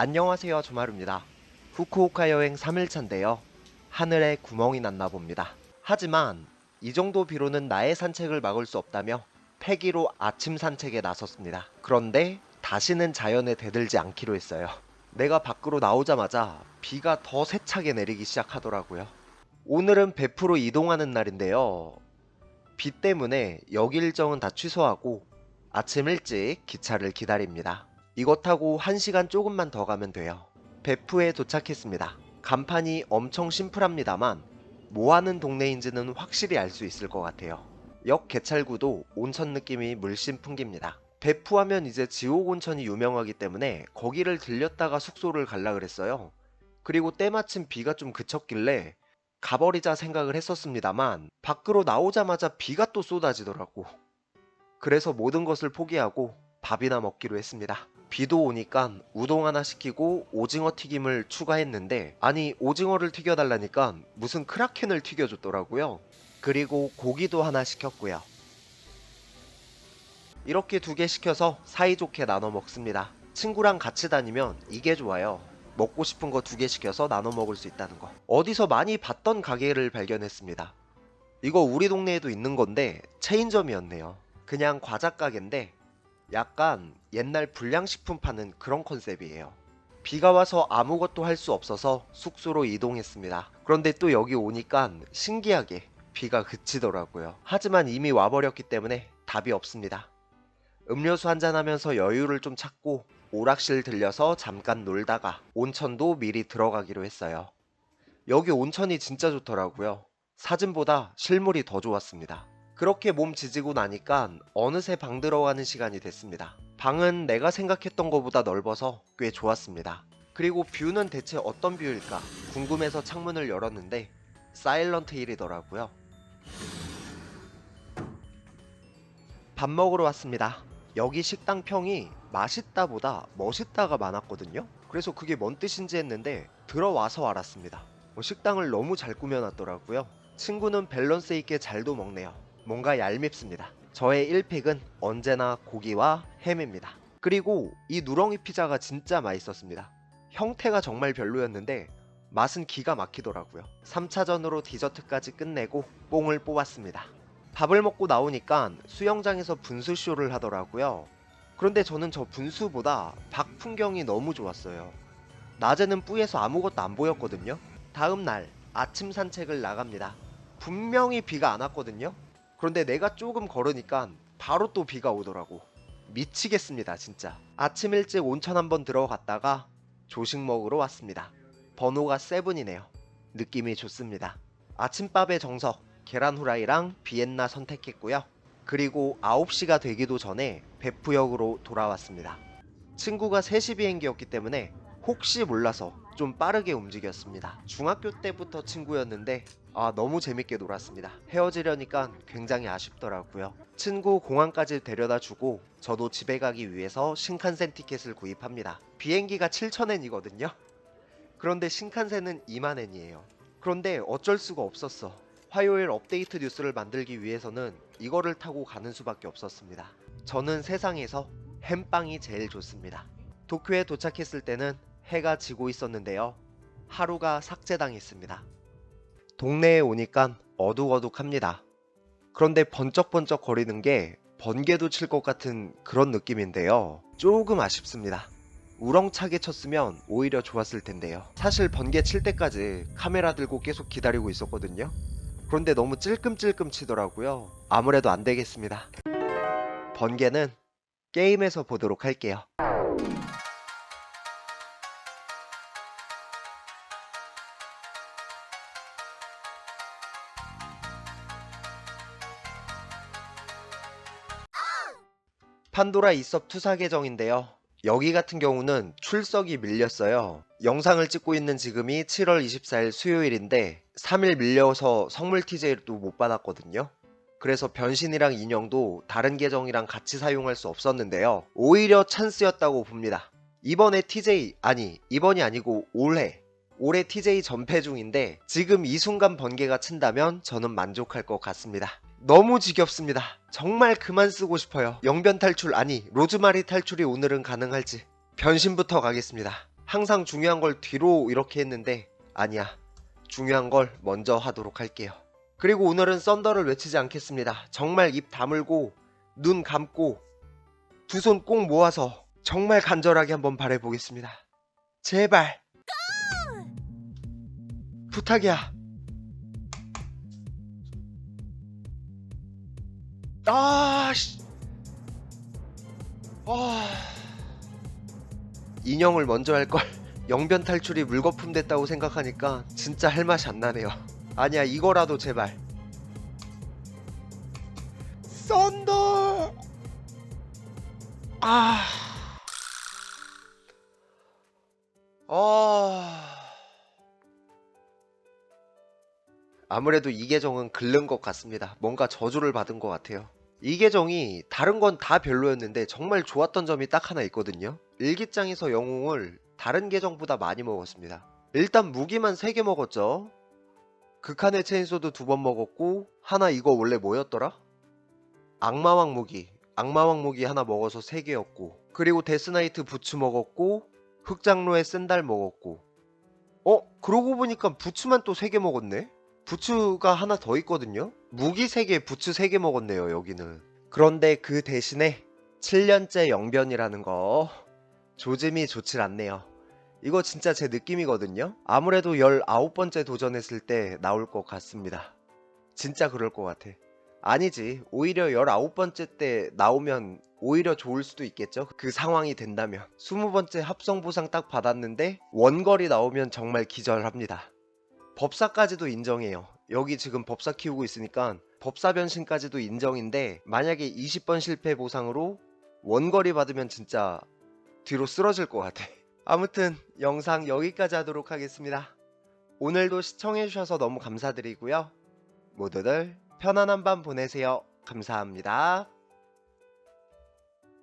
안녕하세요 조마루입니다. 후쿠오카 여행 3일차인데요. 하늘에 구멍이 났나 봅니다. 하지만 이 정도 비로는 나의 산책을 막을 수 없다며 패기로 아침 산책에 나섰습니다. 그런데 다시는 자연에 대들지 않기로 했어요. 내가 밖으로 나오자마자 비가 더 세차게 내리기 시작하더라고요. 오늘은 베프로 이동하는 날인데요. 비 때문에 여기 일정은 다 취소하고 아침 일찍 기차를 기다립니다. 이거 타고 1시간 조금만 더 가면 돼요. 베프에 도착했습니다. 간판이 엄청 심플합니다만 뭐 하는 동네인지는 확실히 알 수 있을 것 같아요. 역 개찰구도 온천 느낌이 물씬 풍깁니다. 베프 하면 이제 지옥 온천이 유명하기 때문에 거기를 들렸다가 숙소를 갈라 그랬어요. 그리고 때마침 비가 좀 그쳤길래 가버리자 생각을 했었습니다만 밖으로 나오자마자 비가 또 쏟아지더라고. 그래서 모든 것을 포기하고 밥이나 먹기로 했습니다. 비도 오니까 우동 하나 시키고 오징어 튀김을 추가했는데 아니 오징어를 튀겨달라니까 무슨 크라켄을 튀겨줬더라고요. 그리고 고기도 하나 시켰고요. 이렇게 두 개 시켜서 사이좋게 나눠 먹습니다. 친구랑 같이 다니면 이게 좋아요. 먹고 싶은 거 두 개 시켜서 나눠 먹을 수 있다는 거. 어디서 많이 봤던 가게를 발견했습니다. 이거 우리 동네에도 있는 건데 체인점이었네요. 그냥 과자 가게인데 약간 옛날 불량식품 파는 그런 컨셉이에요. 비가 와서 아무것도 할 수 없어서 숙소로 이동했습니다. 그런데 또 여기 오니까 신기하게 비가 그치더라고요. 하지만 이미 와버렸기 때문에 답이 없습니다. 음료수 한잔하면서 여유를 좀 찾고 오락실 들려서 잠깐 놀다가 온천도 미리 들어가기로 했어요. 여기 온천이 진짜 좋더라고요. 사진보다 실물이 더 좋았습니다. 그렇게 몸 지지고 나니까 어느새 방 들어가는 시간이 됐습니다. 방은 내가 생각했던 것보다 넓어서 꽤 좋았습니다. 그리고 뷰는 대체 어떤 뷰일까 궁금해서 창문을 열었는데 사일런트 힐이더라고요. 밥 먹으러 왔습니다. 여기 식당 평이 맛있다보다 멋있다가 많았거든요. 그래서 그게 뭔 뜻인지 했는데 들어와서 알았습니다. 뭐 식당을 너무 잘 꾸며놨더라고요. 친구는 밸런스 있게 잘도 먹네요. 뭔가 얄밉습니다. 저의 1픽은 언제나 고기와 햄입니다. 그리고 이 누렁이 피자가 진짜 맛있었습니다. 형태가 정말 별로였는데 맛은 기가 막히더라고요. 3차전으로 디저트까지 끝내고 뽕을 뽑았습니다. 밥을 먹고 나오니까 수영장에서 분수쇼를 하더라고요. 그런데 저는 저 분수보다 밖 풍경이 너무 좋았어요. 낮에는 뿌에서 아무것도 안 보였거든요. 다음 날 아침 산책을 나갑니다. 분명히 비가 안 왔거든요. 그런데 내가 조금 걸으니까 바로 또 비가 오더라고. 미치겠습니다, 진짜. 아침 일찍 온천 한번 들어갔다가 조식 먹으러 왔습니다. 번호가 세븐이네요. 느낌이 좋습니다. 아침밥의 정석, 계란 후라이랑 비엔나 선택했고요. 그리고 9시가 되기도 전에 베프역으로 돌아왔습니다. 친구가 3시 비행기였기 때문에 혹시 몰라서 좀 빠르게 움직였습니다. 중학교 때부터 친구였는데 아 너무 재밌게 놀았습니다. 헤어지려니까 굉장히 아쉽더라고요. 친구 공항까지 데려다 주고 저도 집에 가기 위해서 신칸센 티켓을 구입합니다. 비행기가 7,000엔이거든요. 그런데 신칸센은 2만엔이에요. 그런데 어쩔 수가 없었어. 화요일 업데이트 뉴스를 만들기 위해서는 이거를 타고 가는 수밖에 없었습니다. 저는 세상에서 햄빵이 제일 좋습니다. 도쿄에 도착했을 때는 해가 지고 있었는데요. 하루가 삭제당했습니다. 동네에 오니까 어둑어둑합니다. 그런데 번쩍번쩍 거리는 게 번개도 칠 것 같은 그런 느낌인데요. 조금 아쉽습니다. 우렁차게 쳤으면 오히려 좋았을 텐데요. 사실 번개 칠 때까지 카메라 들고 계속 기다리고 있었거든요. 그런데 너무 찔끔찔끔 치더라고요. 아무래도 안 되겠습니다. 번개는 게임에서 보도록 할게요. 판도라 이섭 투사 계정인데요. 여기 같은 경우는 출석이 밀렸어요. 영상을 찍고 있는 지금이 7월 24일 수요일인데 3일 밀려서 성물 TJ도 못 받았거든요. 그래서 변신이랑 인형도 다른 계정이랑 같이 사용할 수 없었는데요. 오히려 찬스였다고 봅니다. 이번에 TJ 아니 이번이 아니고 올해 올해 TJ 전패 중인데 지금 이 순간 번개가 친다면 저는 만족할 것 같습니다. 너무 지겹습니다. 정말 그만 쓰고 싶어요. 영변 탈출 아니 로즈마리 탈출이 오늘은 가능할지 변신부터 가겠습니다. 항상 중요한 걸 뒤로 이렇게 했는데 아니야. 중요한 걸 먼저 하도록 할게요. 그리고 오늘은 썬더를 외치지 않겠습니다. 정말 입 다물고 눈 감고 두 손 꼭 모아서 정말 간절하게 한번 바라보겠습니다. 제발. 부탁이야. 아, 씨. 아. 인형을 먼저 할 걸. 영변 탈출이 물거품 됐다고 생각하니까 진짜 할 맛이 안 나네요. 아니야, 이거라도 제발. 썬더. 아. 아. 아무래도 이 계정은 긁는 것 같습니다. 뭔가 저주를 받은 것 같아요. 이 계정이 다른 건 다 별로였는데 정말 좋았던 점이 딱 하나 있거든요. 일기장에서 영웅을 다른 계정보다 많이 먹었습니다. 일단 무기만 3개 먹었죠. 극한의 체인소도 두 번 먹었고 하나 이거 원래 뭐였더라? 악마왕 무기. 악마왕 무기 하나 먹어서 3개였고 그리고 데스나이트 부츠 먹었고 흑장로의 쓴달 먹었고 어? 그러고 보니까 부츠만 또 3개 먹었네? 부츠가 하나 더 있거든요? 무기 3개, 부츠 3개 먹었네요, 여기는. 그런데 그 대신에 7년째 영변이라는 거 조짐이 좋질 않네요. 이거 진짜 제 느낌이거든요? 아무래도 19번째 도전했을 때 나올 것 같습니다. 진짜 그럴 것 같아. 아니지. 오히려 19번째 때 나오면 오히려 좋을 수도 있겠죠? 그 상황이 된다면. 20번째 합성 보상 딱 받았는데 원거리 나오면 정말 기절합니다. 법사까지도 인정해요. 여기 지금 법사 키우고 있으니까 법사 변신까지도 인정인데 만약에 20번 실패 보상으로 원거리 받으면 진짜 뒤로 쓰러질 것 같아. 아무튼 영상 여기까지 하도록 하겠습니다. 오늘도 시청해주셔서 너무 감사드리고요. 모두들 편안한 밤 보내세요. 감사합니다.